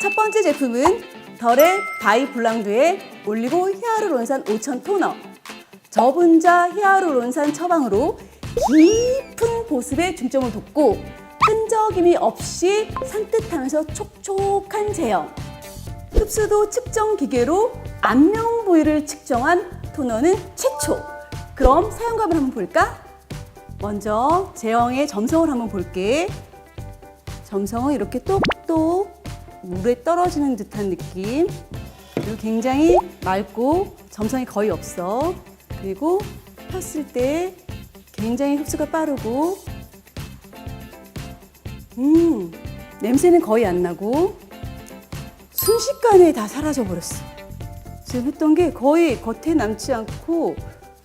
첫 번째 제품은 덜의 바이블랑드의 올리고 히아루론산 5000 토너. 저분자 히아루론산 처방으로 깊은 보습에 중점을 뒀고 끈적임이 없이 산뜻하면서 촉촉한 제형. 흡수도 측정 기계로 안면 부위를 측정한 토너는 최초. 그럼 사용감을 한번 볼까? 먼저 제형의 점성을 한번 볼게. 점성은 이렇게 똑똑 물에 떨어지는 듯한 느낌. 그리고 굉장히 맑고 점성이 거의 없어. 그리고 폈을 때 굉장히 흡수가 빠르고, 음, 냄새는 거의 안 나고, 순식간에 다 사라져 버렸어. 지금 했던 게 거의 겉에 남지 않고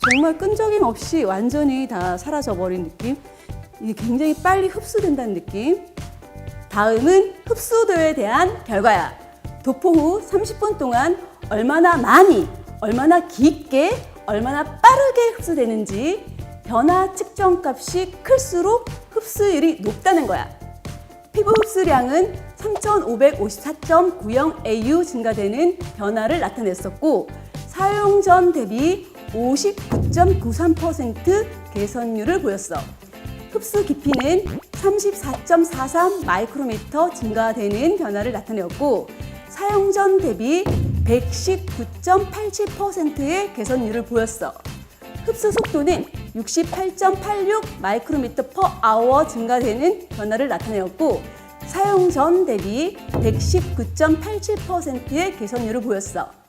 정말 끈적임 없이 완전히 다 사라져 버린 느낌. 이게 굉장히 빨리 흡수된다는 느낌. 다음은 흡수도에 대한 결과야. 도포 후 30분 동안 얼마나 많이, 얼마나 깊게, 얼마나 빠르게 흡수되는지 변화 측정 값이 클수록 흡수율이 높다는 거야. 피부 흡수량은 3,554.90 AU 증가되는 변화를 나타냈었고 사용 전 대비 59.93% 개선율을 보였어. 흡수 깊이는 34.43 마이크로미터 증가되는 변화를 나타내었고 사용 전 대비 119.87%의 개선율을 보였어. 흡수 속도는 68.86 마이크로미터 퍼 아워 증가되는 변화를 나타내었고 사용 전 대비 119.87%의 개선율을 보였어.